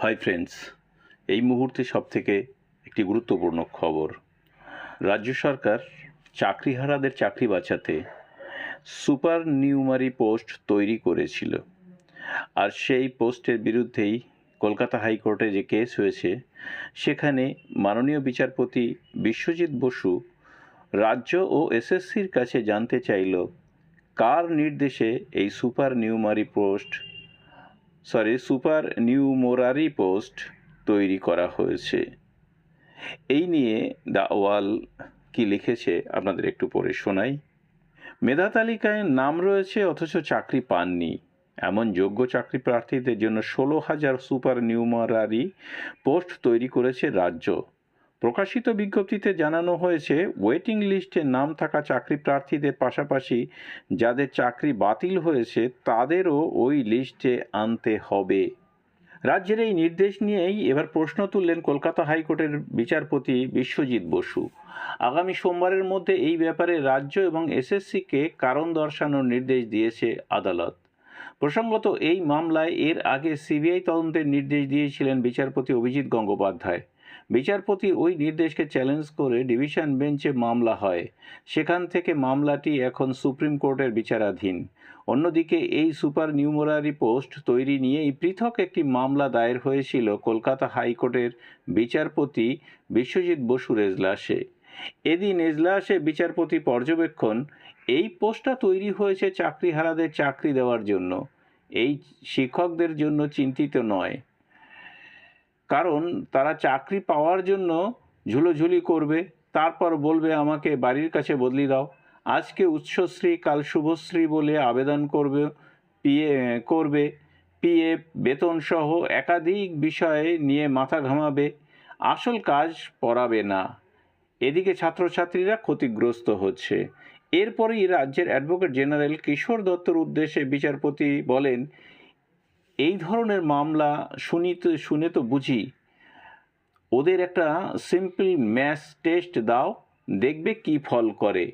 Hi friends এই মুহূর্তে সবথেকে একটি গুরুত্বপূর্ণ খবর। রাজ্য সরকার চাকরিহারাদের চাকরি বাঁচাতে সুপার নিউমারি পোস্ট তৈরি করেছিল। আর সেই পোস্টের বিরুদ্ধেই কলকাতা হাইকোর্টে যে কেস হয়েছে, সেখানে মাননীয় বিচারপতি বিশ্বজিৎ বসু রাজ্য ও এসএসসির কাছে জানতে চাইল, কার নির্দেশে এই supernumerary post sorry supernumerary post তৈরি করা হয়েছে। এই নিয়ে দ্য ওয়াল কি লিখেছে আপনাদের একটু পড়ে শোনাই। মেধা তালিকায় নাম রয়েছে, অথচ চাকরি পাননি। এমন যোগ্য চাকরি প্রার্থীদের জন্য ষোলো হাজার সুপার নিউমারারি পোস্ট তৈরি করেছে রাজ্য। প্রকাশিত বিজ্ঞপ্তিতে জানানো হয়েছে, ওয়েটিং লিস্টে নাম থাকা চাকরি প্রার্থীদের পাশাপাশি যাদের চাকরি বাতিল হয়েছে, তাদেরও ওই লিস্টে আনতে হবে। রাজ্যের এই নির্দেশ নিয়েই এবার প্রশ্ন তুললেন কলকাতা হাইকোর্টের বিচারপতি বিশ্বজিৎ বসু। আগামী সোমবারের মধ্যে এই ব্যাপারে রাজ্য এবং এসএসসিকে কারণ দর্শানোর নির্দেশ দিয়েছে আদালত। প্রসঙ্গত, এই মামলায় এর আগে সিবিআই তদন্তের নির্দেশ দিয়েছিলেন বিচারপতি অভিজিৎ গঙ্গোপাধ্যায়। বিচারপতির ওই নির্দেশকে চ্যালেঞ্জ করে ডিভিশন বেঞ্চে মামলা হয়। সেখান থেকে মামলাটি এখন সুপ্রিম কোর্টের বিচারাধীন। অন্যদিকে এই সুপার নিউমোরারি পোস্ট তৈরি নিয়েই পৃথক একটি মামলা দায়ের হয়েছিল কলকাতা হাইকোর্টের বিচারপতি বিশ্বজিৎ বসুর এজলাসে এদিন এজলাসে বিচারপতি পর্যবেক্ষণ, এই পোস্টটা তৈরি হয়েছে চাকরিহারাদের চাকরি দেওয়ার জন্য। এই শিক্ষকদের জন্য চিন্তিত নয়। কারণ তারা চাকরি পাওয়ার জন্য ঝুলোঝুলি করবে, তারপর বলবে আমাকে বাড়ির কাছে বদলি দাও। আজকে উচ্চশ্রী কাল শুভশ্রী বলে আবেদন করবে পিএ করবে। পিএফ বেতন সহ একাধিক বিষয়ে নিয়ে মাথা ঘামাবে। আসল কাজ পড়াবে না। এদিকে ছাত্রছাত্রীরা ক্ষতিগ্রস্ত হচ্ছে। এরপরেই রাজ্যের অ্যাডভোকেট জেনারেল কিশোর দত্তর উদ্দেশ্যে বিচারপতি বলেন এই ধরনের মামলা শুনি তো শুনে তো বুঝি। ওদের একটা সিম্পল ম্যাথ টেস্ট দাও, দেখবে কি ফল করে।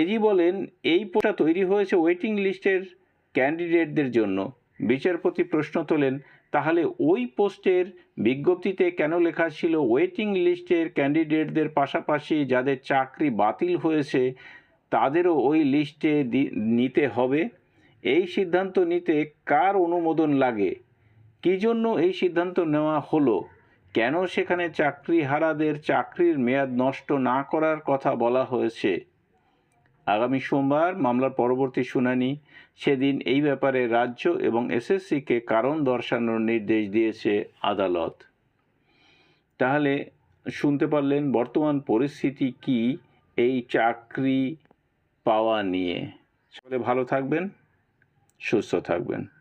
এজি বলেন, এই পোস্টটা তৈরি হয়েছে ওয়েটিং লিস্টের ক্যান্ডিডেটদের জন্য। বিচারপতি প্রশ্ন তোলেন, তাহলে ওই পোস্টের বিজ্ঞপ্তিতে কেন লেখা ছিল ওয়েটিং লিস্টের ক্যান্ডিডেটদের পাশাপাশি যাদের চাকরি বাতিল হয়েছে, তাদেরও ওই লিস্টে নিতে হবে? এই সিদ্ধান্ত নিতে কার অনুমোদন লাগে? কী জন্য এই সিদ্ধান্ত নেওয়া হলো? কেন সেখানে চাকরিহারাদের চাকরির মেয়াদ নষ্ট না করার কথা বলা হয়েছে? আগামী সোমবার মামলার পরবর্তী শুনানি। সেদিন এই ব্যাপারে রাজ্য এবং এসএসসিকে কারণ দর্শানোর নির্দেশ দিয়েছে আদালত। তাহলে শুনতে পারলেন বর্তমান পরিস্থিতি কি এই চাকরি পাওয়া নিয়ে। সকলে ভালো থাকবেন। সুস্থ থাকবেন।